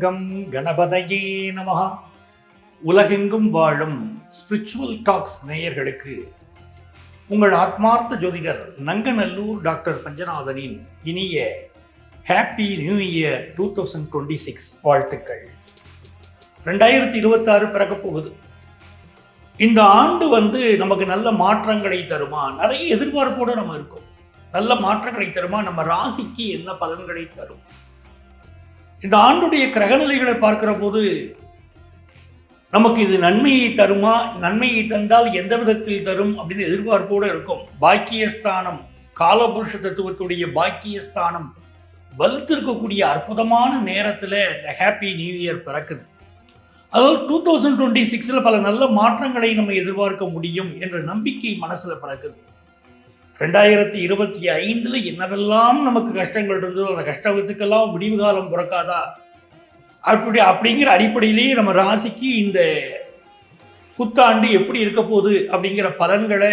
சத்சங்கம் கணபதையே நமகா உலகெங்கும் வாழும் ஸ்பிரிச்சுவல் டாக்ஸ் நேயர்களுக்கு உங்கள் ஆத்மார்த்த ஜோதிடர் நங்கநல்லூர் டாக்டர் பஞ்சநாதனின் இனிய happy new year two thousand twenty six வாழ்த்துக்கள். ரெண்டாயிரத்தி இருபத்தாறு பிறக்க போகுது. இந்த ஆண்டு வந்து நமக்கு நல்ல மாற்றங்களை தருமா? நிறைய எதிர்பார்ப்போடு நம்ம இருக்கோம். நல்ல மாற்றங்களை தருமா? நம்ம ராசிக்கு என்ன பலன்களை தரும்? இந்த ஆண்டுடைய கிரகநிலைகளை பார்க்கிற போது நமக்கு இது நன்மையை தருமா? நன்மையை தந்தால் எந்த விதத்தில் தரும் அப்படின்னு எதிர்பார்ப்போடு இருக்கும். பாக்கியஸ்தானம் காலபுருஷ தத்துவத்துடைய பாக்கியஸ்தானம் வலுத்திருக்கக்கூடிய அற்புதமான நேரத்தில் இந்த ஹாப்பி நியூ இயர் பிறக்குது. அதாவது டூ தௌசண்ட் டுவெண்ட்டி சிக்ஸில் பல நல்ல மாற்றங்களை நம்ம எதிர்பார்க்க முடியும் என்ற நம்பிக்கை மனசில் பிறக்குது. ரெண்டாயிரத்தி இருபத்தி ஐந்தில் என்னவெல்லாம் நமக்கு கஷ்டங்கள் இருந்ததோ அந்த கஷ்டத்துக்கெல்லாம் முடிவு காலம் பிறக்காதா? அப்படி அப்படிங்கிற அடிப்படையிலேயே நம்ம ராசிக்கு இந்த புத்தாண்டு எப்படி இருக்க போகுது அப்படிங்கிற பலன்களை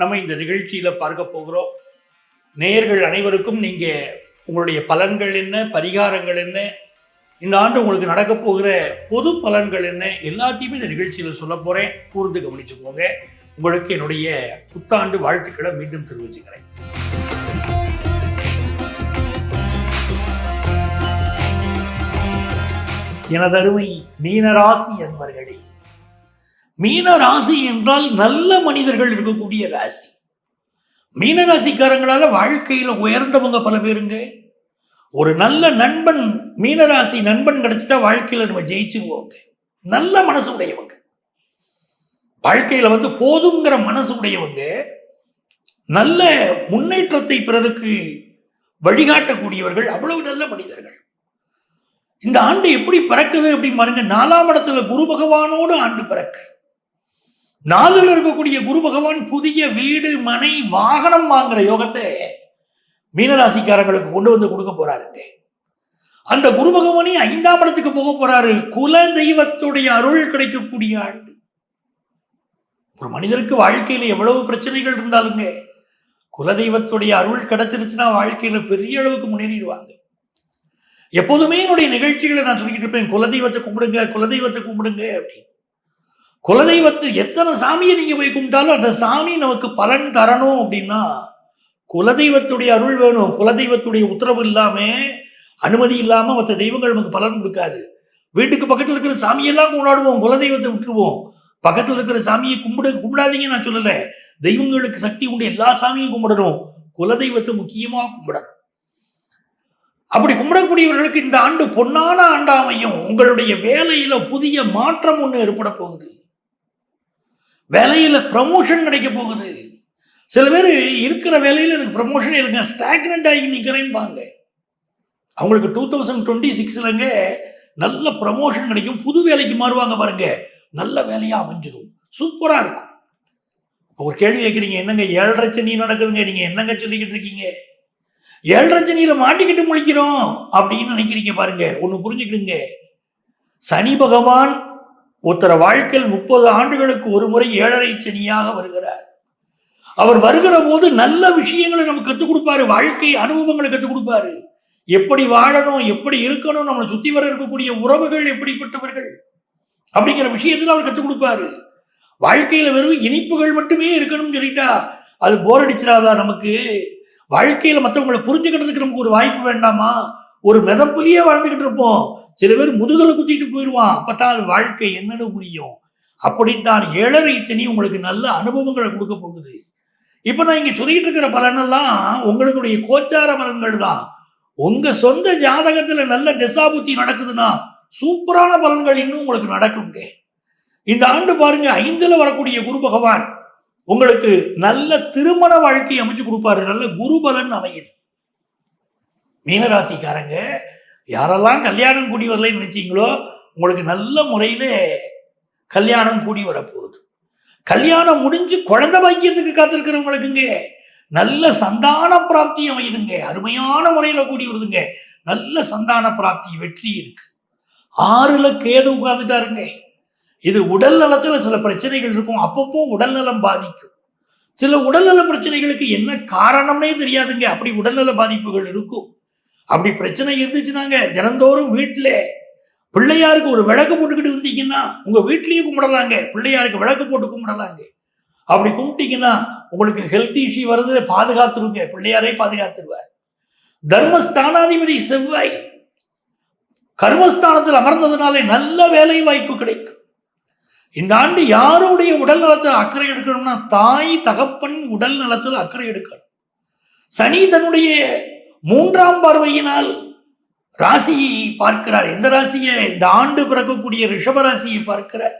நம்ம இந்த நிகழ்ச்சியில் பார்க்க போகிறோம். நேயர்கள் அனைவருக்கும் நீங்கள் உங்களுடைய பலன்கள் என்ன பரிகாரங்கள் என்ன இந்த ஆண்டு உங்களுக்கு நடக்க போகிற பொது பலன்கள் என்ன எல்லாத்தையுமே இந்த நிகழ்ச்சியில் சொல்ல போகிறேன் கூர்ந்து கவனிச்சுக்கோங்க. உங்களுக்கு என்னுடைய புத்தாண்டு வாழ்த்துக்களை மீண்டும் தெரிவிச்சுக்கிறேன். எனதருமை மீனராசி என்பர்களே மீன ராசி என்றால் நல்ல மனிதர்கள் இருக்கக்கூடிய ராசி. மீனராசிக்காரங்களால் வாழ்க்கையில் உயர்ந்தவங்க பல பேருங்க. ஒரு நல்ல நண்பன் மீனராசி நண்பன் கிடைச்சிட்டா வாழ்க்கையில் நம்ம ஜெயிச்சிருவோங்க. நல்ல மனசு உடையவங்க. வாழ்க்கையில் வந்து போதுங்கிற மனசு உடையவங்க நல்ல முன்னேற்றத்தை பிறருக்கு வழிகாட்டக்கூடியவர்கள் அவ்வளவு நல்ல மனிதர்கள். இந்த ஆண்டு எப்படி பிறக்குது அப்படின்னு பாருங்க. நாலாம் இடத்துல குரு பகவானோடு ஆண்டு பிறக்கு. நாளில் இருக்கக்கூடிய குரு பகவான் புதிய வீடு மனை வாகனம் வாங்குற யோகத்தை மீனராசிக்காரங்களுக்கு கொண்டு வந்து கொடுக்க போறாருங்க. அந்த குரு பகவானே ஐந்தாம் இடத்துக்கு போக போறாரு. குல தெய்வத்துடைய அருள் கிடைக்கக்கூடிய ஆண்டு. ஒரு மனிதருக்கு வாழ்க்கையில் எவ்வளவு பிரச்சனைகள் இருந்தாலுங்க குலதெய்வத்துடைய அருள் கிடைச்சிருச்சுன்னா வாழ்க்கையில் பெரிய அளவுக்கு முன்னேறிடுவாங்க. எப்போதுமே என்னுடைய நிகழ்ச்சிகளை நான் சொல்லிக்கிட்டு இருப்பேன் குலதெய்வத்தை கும்பிடுங்க குலதெய்வத்தை கும்பிடுங்க அப்படின்னு. குலதெய்வத்து எத்தனை சாமியை நீங்கள் போய் கும்பிட்டாலும் அந்த சாமி நமக்கு பலன் தரணும் அப்படின்னா குலதெய்வத்துடைய அருள் வேணும். குலதெய்வத்துடைய உத்தரவு இல்லாமல் அனுமதி இல்லாமல் மற்ற தெய்வங்கள் நமக்கு பலன் கொடுக்காது. வீட்டுக்கு பக்கத்தில் இருக்கிற சாமியெல்லாம் கொண்டாடுவோம் குலதெய்வத்தை விட்டுருவோம். பக்கத்தில் இருக்கிற சாமியை கும்பிட கும்பிடாதீங்க நான் சொல்லல. தெய்வங்களுக்கு சக்தி உண்டு. எல்லா சாமியும் கும்பிடணும். குலதெய்வத்தை முக்கியமாக கும்பிடணும். அப்படி கும்பிடக்கூடியவர்களுக்கு இந்த ஆண்டு பொன்னான ஆண்டாமையும் உங்களுடைய வேலையில புதிய மாற்றம் ஒன்று ஏற்பட போகுது. வேலையில ப்ரமோஷன் கிடைக்க போகுது. சில பேர் இருக்கிற வேலையில் எனக்கு ப்ரமோஷன் இல்லைங்க. ஸ்டாக்னண்ட் ஆகி நிற்கிறேன்பாங்க அவங்களுக்கு டூ தௌசண்ட் டுவெண்ட்டி சிக்ஸ்லங்க நல்ல ப்ரமோஷன் கிடைக்கும். புது வேலைக்கு மாறுவாங்க பாருங்கள் நல்ல வேலையாக அமைஞ்சிடும் சூப்பராக இருக்கும். ஒரு கேள்வி கேட்குறீங்க என்னங்க ஏழரை சனி நடக்குதுங்க? நீங்கள் என்னங்க சொல்லிக்கிட்டு இருக்கீங்க? ஏழரை சனியில் மாட்டிக்கிட்டு முழிக்கிறோம் அப்படின்னு நினைக்கிறீங்க பாருங்க. ஒன்று புரிஞ்சுக்கிடுங்க. சனி பகவான் ஒருத்தர வாழ்க்கையில் முப்பது ஆண்டுகளுக்கு ஒரு முறை ஏழரை சனியாக வருகிறார். அவர் வருகிற போது நல்ல விஷயங்களை நமக்கு கற்றுக் கொடுப்பாரு. வாழ்க்கை அனுபவங்களை கற்றுக் கொடுப்பாரு. எப்படி வாழணும் எப்படி இருக்கணும் நம்மளை சுற்றி வர இருக்கக்கூடிய உறவுகள் எப்படிப்பட்டவர்கள்? அப்படிங்கிற விஷயத்தில் அவர் கற்றுக் கொடுப்பாரு. வாழ்க்கையில் வெறும் இனிப்புகள் மட்டுமே இருக்கணும்னு சொல்லிட்டா அது போர் அடிச்சிடாதா நமக்கு? வாழ்க்கையில் மற்றவங்களை புரிஞ்சுக்கிறதுக்கு நமக்கு ஒரு வாய்ப்பு வேண்டாமா? ஒரு மிதப்புலியே வாழ்ந்துக்கிட்டு இருப்போம். சில பேர் முதுகலை குத்திட்டு போயிடுவான் அப்பதான் அது வாழ்க்கை என்னன்னு புரியும். அப்படித்தான் ஏழரை சனி உங்களுக்கு நல்ல அனுபவங்களை கொடுக்க போகுது. இப்போ நான் இங்கே சொல்லிட்டு இருக்கிற பலனெல்லாம் உங்களுடைய கோச்சார பலன்கள் தான். உங்க சொந்த ஜாதகத்துல நல்ல திசாபுத்தி நடக்குதுன்னா சூப்பரான பலன்கள் இன்னும் உங்களுக்கு நடக்குங்க. இந்த ஆண்டு பாருங்க ஐந்துல வரக்கூடிய குரு பகவான் உங்களுக்கு நல்ல திருமண வாழ்க்கை அமைச்சு கொடுப்பாரு. நல்ல குரு பலன் அமையுது. மீனராசிக்காரங்க யாரெல்லாம் கல்யாணம் கூடி வரலைன்னு நினைச்சீங்களோ உங்களுக்கு நல்ல முறையில கல்யாணம் கூடி வரப்போகுது. கல்யாணம் முடிஞ்சு குழந்தை பாக்கியத்துக்கு காத்திருக்கிறவங்களுக்குங்க நல்ல சந்தான பிராப்தி அமையுதுங்க. அருமையான முறையில கூடி வருதுங்க. நல்ல சந்தான பிராப்தி வெற்றி இருக்கு. ஆறுல கேது உட்கார்ந்துட்டாருங்க. இது உடல் நலத்துல சில பிரச்சனைகள் இருக்கும். அப்பப்போ உடல் நலம் பாதிக்கும். சில உடல்நல பிரச்சனைகளுக்கு என்ன காரணம்னே தெரியாதுங்க. அப்படி உடல்நல பாதிப்புகள் இருக்கும். அப்படி பிரச்சனை இருந்துச்சுனாங்க. தினந்தோறும் வீட்டில் பிள்ளையாருக்கு ஒரு விளக்கு போட்டுக்கிட்டு இருந்தீங்கன்னா உங்க வீட்லயும் கும்பிடலாங்க. பிள்ளையாருக்கு விளக்கு போட்டு கும்பிடலாங்க. அப்படி கும்பிட்டீங்கன்னா உங்களுக்கு ஹெல்த் இஷ்யூ வருது பாதுகாத்துருங்க. பிள்ளையாரே பாதுகாத்துருவார். தர்மஸ்தானாதிபதி செவ்வாய் கர்மஸ்தானத்தில் அமர்ந்ததுனாலே நல்ல வேலை வாய்ப்பு கிடைக்கும். இந்த ஆண்டு யாருடைய உடல் நலத்தில் அக்கறை எடுக்கணும்னா தாய் தகப்பன் உடல் நலத்தில் அக்கறை எடுக்கணும். சனி தன்னுடைய மூன்றாம் பார்வையினால் ராசியை பார்க்கிறார். எந்த ராசியை? இந்த ஆண்டு பிறக்கக்கூடிய ரிஷப ராசியை பார்க்கிறார்.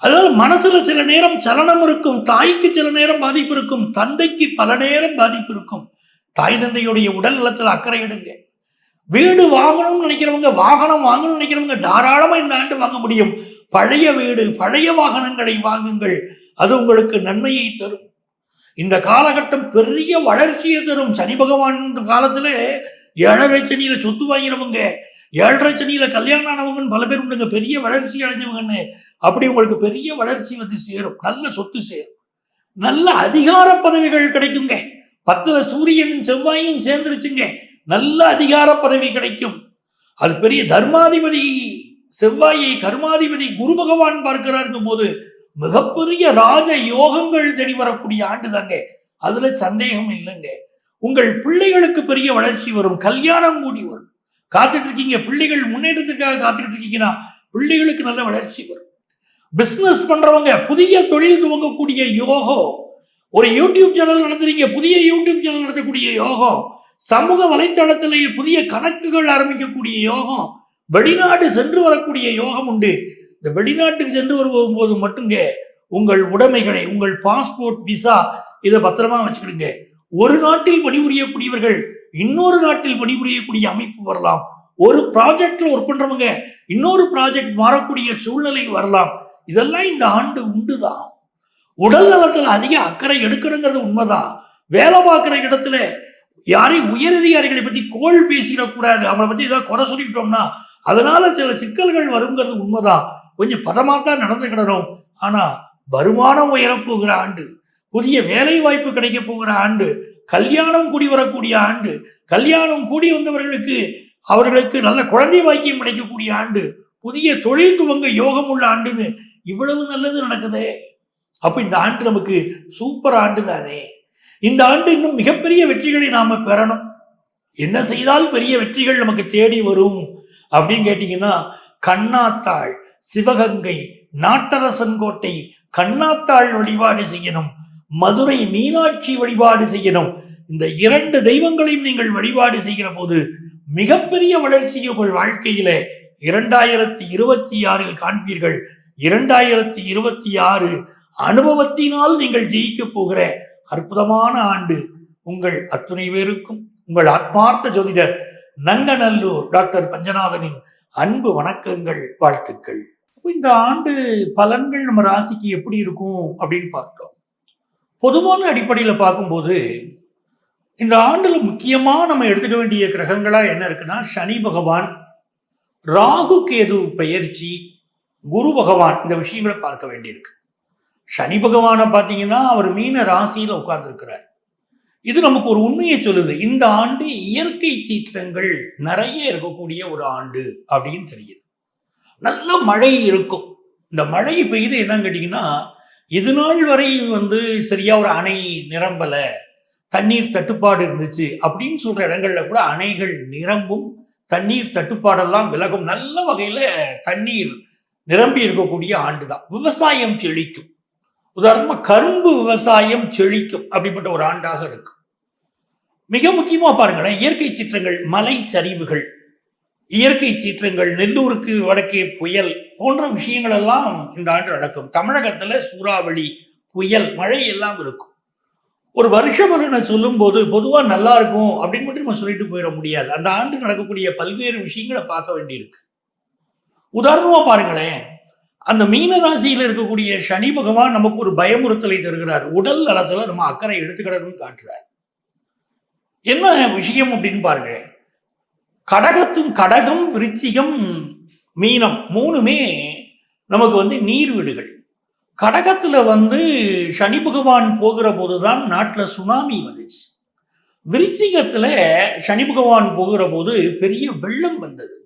அதாவது மனசுல சில நேரம் சலனம் இருக்கும் தாய்க்கு சில நேரம் பாதிப்பு இருக்கும் தந்தைக்கு பல நேரம் பாதிப்பு இருக்கும். தாய் தந்தையுடைய உடல் நலத்தில் அக்கறை எடுங்க. வீடு வாங்கணும்னு நினைக்கிறவங்க வாகனம் வாங்கணும்னு நினைக்கிறவங்க தாராளமாக இந்த ஆண்டு வாங்க முடியும். பழைய வீடு பழைய வாகனங்களை வாங்குங்கள். அது உங்களுக்கு நன்மையை தரும். இந்த காலகட்டம் பெரிய வளர்ச்சியை தரும். சனி பகவான் காலத்தில் ஏழரை சனியில் சொத்து வாங்கிறவங்க ஏழரை சனியில் கல்யாணம் ஆனவங்கன்னு பல பேர் உண்டுங்க. பெரிய வளர்ச்சி அடைஞ்சவங்கன்னு. அப்படி உங்களுக்கு பெரிய வளர்ச்சி வந்து சேரும். நல்ல சொத்து சேரும். நல்ல அதிகார பதவிகள் கிடைக்குங்க. பத்துல சூரியனும் செவ்வாயும் சேர்ந்துருச்சுங்க. நல்ல அதிகார பதவி கிடைக்கும். அது பெரிய தர்மாதிபதி செவ்வாயை கர்மாதிபதி குரு பகவான் பார்க்கிறாருங்கும் போது மிகப்பெரிய ராஜ யோகங்கள் தேடி வரக்கூடிய ஆண்டு தாங்க. அதுல சந்தேகம் இல்லைங்க. உங்கள் பிள்ளைகளுக்கு பெரிய வளர்ச்சி வரும் கல்யாணம் கூடி வரும். காத்துட்டு இருக்கீங்க பிள்ளைகள் முன்னேற்றத்திற்காக காத்துக்கிட்டு இருக்கீங்கன்னா பிள்ளைகளுக்கு நல்ல வளர்ச்சி வரும். பிசினஸ் பண்றவங்க புதிய தொழில் துவங்கக்கூடிய யோகம் ஒரு யூடியூப் சேனல் நடத்துறீங்க புதிய யூடியூப் சேனல் நடத்தக்கூடிய யோகம் சமூக வலைத்தளத்திலேயே புதிய கணக்குகள் ஆரம்பிக்கக்கூடிய யோகம் வெளிநாடு சென்று வரக்கூடிய யோகம் உண்டு. இந்த வெளிநாட்டுக்கு சென்று வரும்போது மட்டுங்க உங்கள் உடைமைகளை உங்கள் பாஸ்போர்ட் விசா இதை பத்திரமா வச்சுக்கிடுங்க. ஒரு நாட்டில் பணிபுரியக்கூடியவர்கள் இன்னொரு நாட்டில் பணிபுரியக்கூடிய அமைப்பு வரலாம். ஒரு ப்ராஜெக்ட்ல ஒர்க் பண்றவங்க இன்னொரு ப்ராஜெக்ட் மாறக்கூடிய சூழ்நிலை வரலாம். இதெல்லாம் இந்த ஆண்டு உண்டுதான். உடல் நலத்துல அதிக அக்கறை எடுக்கணுங்கிறது உண்மைதான். வேலை பார்க்குற இடத்துல யாரையும் உயரதிகாரிகளை பத்தி கோள் பேசிடக்கூடாது அவனை பத்தி ஏதாவது குறை சொல்லிட்டோம்னா அதனால சில சிக்கல்கள் வருங்கிறது உண்மைதான். கொஞ்சம் பதமாக தான் நடந்துக்கிடணும் ஆனா வருமானம் உயரப்போகிற ஆண்டு புதிய வேலை வாய்ப்பு கிடைக்க போகிற ஆண்டு கல்யாணம் கூடி வரக்கூடிய ஆண்டு கல்யாணம் கூடி வந்தவர்களுக்கு அவர்களுக்கு நல்ல குழந்தை வாக்கியம் கிடைக்கக்கூடிய ஆண்டு புதிய தொழில் துவங்க யோகம் உள்ள ஆண்டுன்னு இவ்வளவு நல்லது நடக்குதே. அப்போ இந்த ஆண்டு நமக்கு சூப்பர் ஆண்டு தானே இந்த ஆண்டு இன்னும் மிகப்பெரிய வெற்றிகளை நாம் பெறணும். என்ன செய்தால் பெரிய வெற்றிகள் நமக்கு தேடி வரும் அப்படின்னு கேட்டீங்கன்னா கண்ணாத்தாள் சிவகங்கை நாட்டரசன்கோட்டை கண்ணாத்தாள் வழிபாடு செய்யணும். மதுரை மீனாட்சி வழிபாடு செய்யணும். இந்த இரண்டு தெய்வங்களையும் நீங்கள் வழிபாடு செய்கிற போது மிகப்பெரிய வளர்ச்சியை உங்கள் வாழ்க்கையில. இரண்டாயிரத்தி இருபத்தி ஆறில் காண்பீர்கள். இரண்டாயிரத்தி இருபத்தி ஆறு அனுபவத்தினால் நீங்கள் ஜெயிக்க போகிற அற்புதமான ஆண்டு. உங்கள் அத்துணை பேருக்கும் உங்கள் ஆத்மார்த்த ஜோதிடர் நங்கநல்லூர் டாக்டர் பஞ்சநாதனின் அன்பு வணக்கங்கள் வாழ்த்துக்கள். இந்த ஆண்டு பலன்கள் நம்ம ராசிக்கு எப்படி இருக்கும் அப்படின்னு பார்த்தோம் பொதுவான அடிப்படையில் பார்க்கும்போது இந்த ஆண்டில் முக்கியமாக நம்ம எடுத்துக்க வேண்டிய கிரகங்களாக என்ன இருக்குன்னா சனி பகவான் ராகு கேது பெயர்ச்சி குரு பகவான் இந்த விஷயங்களை பார்க்க வேண்டியிருக்கு. சனி பகவானை பார்த்தீங்கன்னா அவர் மீன ராசியில் உட்கார்ந்துருக்கிறார். இது நமக்கு ஒரு உண்மையை சொல்லுது. இந்த ஆண்டு இயற்கை சீற்றங்கள் நிறைய இருக்கக்கூடிய ஒரு ஆண்டு அப்படின்னு தெரியுது. நல்ல மழை இருக்கும். இந்த மழை பெய்து என்னன்னு கேட்டிங்கன்னா இது நாள் வரை வந்து சரியா ஒரு அணை நிரம்பலை தண்ணீர் தட்டுப்பாடு இருந்துச்சு அப்படின்னு சொல்ற இடங்கள்ல கூட அணைகள் நிரம்பும் தண்ணீர் தட்டுப்பாடெல்லாம் விலகும். நல்ல வகையில தண்ணீர் நிரம்பி இருக்கக்கூடிய ஆண்டு தான் விவசாயம் செழிக்கும். உதாரணமா கரும்பு விவசாயம் செழிக்கும் அப்படிப்பட்ட ஒரு ஆண்டாக இருக்கும் மிக முக்கியமா பாருங்களேன் இயற்கை சீற்றங்கள் மலை சரிவுகள் இயற்கை சீற்றங்கள் நெல்லூருக்கு வடக்கே புயல் போன்ற விஷயங்கள் எல்லாம் இந்த ஆண்டு நடக்கும். தமிழகத்துல சூறாவளி புயல் மழை எல்லாம் இருக்கும். ஒரு வருஷ பலனை சொல்லும் போது பொதுவாக நல்லா இருக்கும் அப்படின்னு மட்டும் நம்ம சொல்லிட்டு போயிட முடியாது. அந்த ஆண்டு நடக்கக்கூடிய பல்வேறு விஷயங்களை பார்க்க வேண்டியிருக்கு. உதாரணமா பாருங்களேன் அந்த மீன ராசியில் இருக்கக்கூடிய சனி பகவான் நமக்கு ஒரு பயமுறுத்தலை தருகிறார். உடல் நலத்தில் நம்ம அக்கறை எடுத்துக்கிடணும்னு காட்டுறார். என்ன விஷயம் அப்படின்னு பாருங்க. கடகத்தும் கடகம் விருச்சிகம் மீனம் மூணுமே நமக்கு வந்து நீர் வீடுகள். கடகத்தில் வந்து சனி பகவான் போகிற போதுதான் நாட்டில் சுனாமி வந்துச்சு. விருச்சிகத்தில் சனி பகவான் போகிற போது பெரிய வெள்ளம் வந்தது.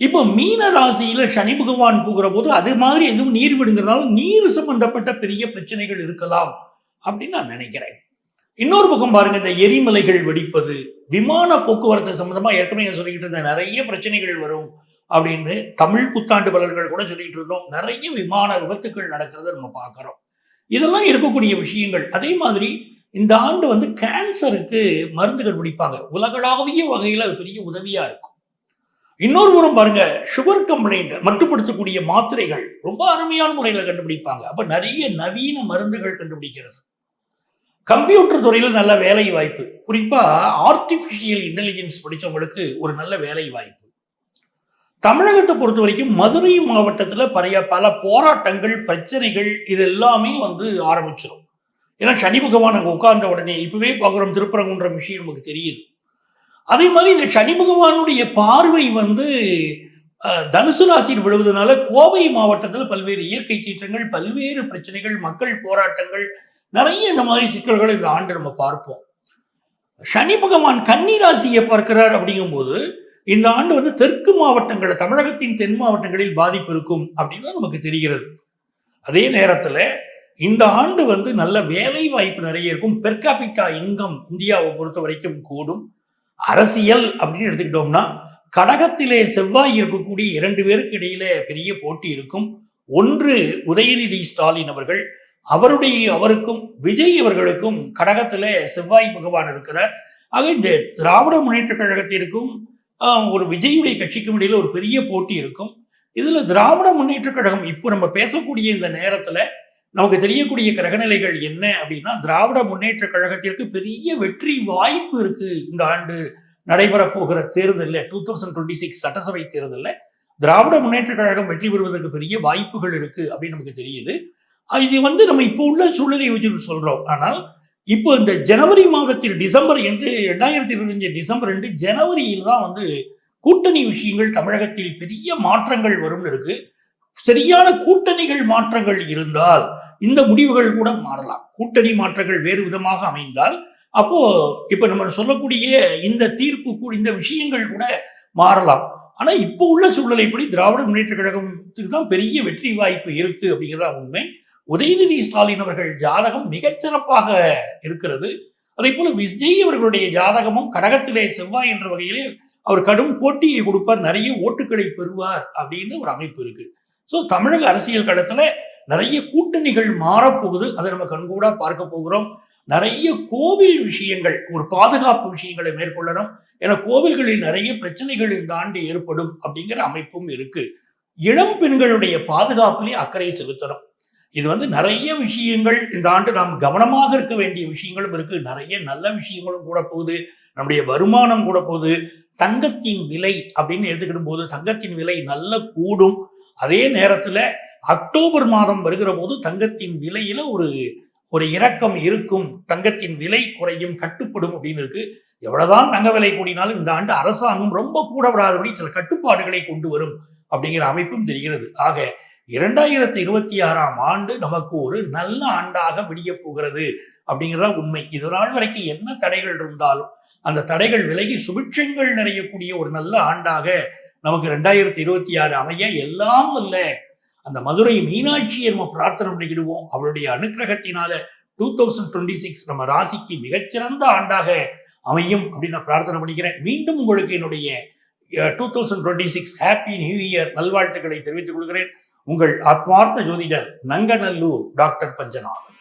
இப்போ மீன ராசியில சனி பகவான் போகிற போது அது மாதிரி எதுவும் நீர் விடுங்கிறதால நீர் சம்பந்தப்பட்ட பெரிய பிரச்சனைகள் இருக்கலாம் அப்படின்னு நான் நினைக்கிறேன். இன்னொரு பக்கம் பாருங்க இந்த எரிமலைகள் வெடிப்பது விமான போக்குவரத்து சம்பந்தமா ஏற்கனவே சொல்லிக்கிட்டு இருந்த நிறைய பிரச்சனைகள் வரும் அப்படின்னு தமிழ் புத்தாண்டு பலர்கள் கூட சொல்லிட்டு இருந்தோம். நிறைய விமான விபத்துக்கள் நடக்கிறத நம்ம பார்க்குறோம். இதெல்லாம் இருக்கக்கூடிய விஷயங்கள். அதே மாதிரி இந்த ஆண்டு வந்து கேன்சருக்கு மருந்து கண்டுபிடிப்பாங்க உலகளாவிய வகையில் அது பெரிய உதவியா இருக்கும். இன்னொரு புறம் பாருங்க சுகர் கம்ப்ளைண்ட் மட்டுப்படுத்தக்கூடிய மாத்திரைகள் ரொம்ப அருமையான முறையில் கண்டுபிடிப்பாங்க. அப்ப நிறைய நவீன மருந்துகள் கண்டுபிடிக்கிறது. கம்ப்யூட்டர் துறையில் நல்ல வேலை வாய்ப்பு குறிப்பா ஆர்டிபிஷியல் இன்டெலிஜென்ஸ் படித்தவங்களுக்கு ஒரு நல்ல வேலை வாய்ப்பு தமிழகத்தை பொறுத்த வரைக்கும் மதுரை மாவட்டத்தில் பழைய பல போராட்டங்கள் பிரச்சனைகள் இது எல்லாமே வந்து ஆரம்பிச்சிடும் ஏன்னா சனி பகவான் அங்கே உட்கார்ந்த உடனே இப்பவே பார்க்குறோம் திருப்பரங்குன்ற விஷயம் நமக்கு தெரியுது. அதே மாதிரி இந்த சனி பகவானுடைய பார்வை வந்து அஹ், தனுசு ராசியில் விழுவதனால கோவை மாவட்டத்தில் பல்வேறு இயற்கை சீற்றங்கள் பல்வேறு பிரச்சனைகள் மக்கள் போராட்டங்கள் நிறைய இந்த மாதிரி சிக்கல்களை இந்த ஆண்டு நம்ம பார்ப்போம். சனி பகவான் கன்னி ராசியை பார்க்கிறார் அப்படிங்கும்போது இந்த ஆண்டு வந்து தெற்கு மாவட்டங்களில் தமிழகத்தின் தென் மாவட்டங்களில் பாதிப்பு இருக்கும் அப்படின்னு நமக்கு தெரிகிறது. அதே நேரத்தில் இந்த ஆண்டு வந்து நல்ல வேலை வாய்ப்பு நிறைய இருக்கும். பெர்காபிட்டா இன்கம் இந்தியாவை பொறுத்த வரைக்கும் கூடும். அரசியல் அப்படின்னு எடுத்துக்கிட்டோம்னா கடகத்திலே செவ்வாய் இருக்கக்கூடிய இரண்டு பேருக்கு இடையில பெரிய போட்டி இருக்கும். ஒன்று உதயநிதி ஸ்டாலின் அவர்கள். அவருடைய அவருக்கும் விஜய் அவர்களுக்கும் கடகத்தில் செவ்வாய் பகவான் இருக்கிறார். ஆக இந்த திராவிட முன்னேற்ற கழகத்திற்கும் ஒரு விஜயுடைய கட்சிக்கும் இடையில ஒரு பெரிய போட்டி இருக்கும். இதுல திராவிட முன்னேற்ற கழகம் இப்போ நம்ம பேசக்கூடிய இந்த நேரத்துல நமக்கு தெரியக்கூடிய கிரகநிலைகள் என்ன அப்படின்னா திராவிட முன்னேற்ற கழகத்திற்கு பெரிய வெற்றி வாய்ப்பு இருக்கு இந்த ஆண்டு நடைபெறப்போகிற தேர்தலில். டூ தௌசண்ட் டுவெண்ட்டி சிக்ஸ் சட்டசபை தேர்தலில் திராவிட முன்னேற்ற கழகம் வெற்றி பெறுவதற்கு பெரிய வாய்ப்புகள் இருக்கு அப்படின்னு நமக்கு தெரியுது. இது வந்து நம்ம இப்போ உள்ள சூழ்நிலையை வச்சு சொல்றோம். ஆனால் இப்போ இந்த ஜனவரி மாதத்தில் டிசம்பர் என்று ரெண்டாயிரத்தி இருபத்தஞ்சு டிசம்பர் ரெண்டு ஜனவரியில் தான் வந்து கூட்டணி விஷயங்கள் தமிழகத்தில் பெரிய மாற்றங்கள் வரும்னு இருக்கு. சரியான கூட்டணிகள் மாற்றங்கள் இருந்தால் இந்த முடிவுகள் கூட மாறலாம். கூட்டணி மாற்றங்கள் வேறு விதமாக அமைந்தால் அப்போ இப்ப நம்ம சொல்லக்கூடிய இந்த தீர்ப்பு கூட இந்த விஷயங்கள் கூட மாறலாம். ஆனா இப்போ உள்ள சூழ்நிலைப்படி திராவிட முன்னேற்ற கழகத்துக்கு தான் பெரிய வெற்றி வாய்ப்பு இருக்கு அப்படிங்கிறதா உண்மை. உதயநிதி ஸ்டாலின் அவர்கள் ஜாதகம் மிகச்சிறப்பாக இருக்கிறது. அதே போல விஜய் அவர்களுடைய ஜாதகமும் கடகத்திலே செவ்வாய் என்ற வகையிலே அவர் கடும் போட்டியை கொடுப்பார். நிறைய ஓட்டுகளை பெறுவார் அப்படின்னு ஒரு அமைப்பு இருக்கு. ஸோ தமிழக அரசியல் களத்துல நிறைய கூட்டணிகள் மாறப்போகுது. அதை நம்ம கண்கூடா பார்க்க போகிறோம். நிறைய கோவில் விஷயங்கள் ஒரு பாதுகாப்பு விஷயங்களை மேற்கொள்ளணும். ஏன்னா கோவில்களில் நிறைய பிரச்சனைகள் இந்த ஆண்டு ஏற்படும் அப்படிங்கிற அமைப்பும் இருக்கு. இளம் பெண்களுடைய பாதுகாப்புலேயே அக்கறை செலுத்தணும். இது வந்து நிறைய விஷயங்கள் இந்த ஆண்டு நாம் கவனமாக இருக்க வேண்டிய விஷயங்களும் இருக்கு. நிறைய நல்ல விஷயங்களும் கூட போகுது. நம்முடைய வருமானம் கூட போகுது. தங்கத்தின் விலை அப்படின்னு எடுத்துக்கிடும் போது தங்கத்தின் விலை நல்ல கூடும். அதே நேரத்துல அக்டோபர் மாதம் வருகிற போது தங்கத்தின் விலையில ஒரு ஒரு இறக்கம் இருக்கும். தங்கத்தின் விலை குறையும் கட்டுப்படும் அப்படின்னு இருக்கு. எவ்வளவுதான் தங்க விலை கூடினாலும் இந்த ஆண்டு அரசாங்கம் ரொம்ப கூட விடாதபடி சில கட்டுப்பாடுகளை கொண்டு வரும் அப்படிங்கிற அமைப்பும் தெரிகிறது. ஆக இரண்டாயிரத்தி இருபத்தி ஆறாம் ஆண்டு நமக்கு ஒரு நல்ல ஆண்டாக விடிய போகிறது அப்படிங்கிறதா உண்மை. இது நாள் வரைக்கும் என்ன தடைகள் இருந்தாலும் அந்த தடைகள் விலகி சுபிட்சங்கள் நிறையக்கூடிய ஒரு நல்ல ஆண்டாக நமக்கு ரெண்டாயிரத்தி இருபத்தி ஆறு அமைய எல்லாம் இல்லை அந்த மதுரை மீனாட்சியை நம்ம பிரார்த்தனை பண்ணிக்கிடுவோம். அவளுடைய அனுக்கிரகத்தினால டூ தௌசண்ட் டுவெண்ட்டி சிக்ஸ் நம்ம ராசிக்கு மிகச்சிறந்த ஆண்டாக அமையும் அப்படின்னு நான் பிரார்த்தனை பண்ணிக்கிறேன். மீண்டும் உங்களுக்கு என்னுடைய two thousand twenty six happy new year நல்வாழ்த்துக்களை தெரிவித்துக் கொள்கிறேன். உங்கள் ஆத்மார்த்த ஜோதிடர் நங்கநல்லூர் டாக்டர் பஞ்சநாதன்.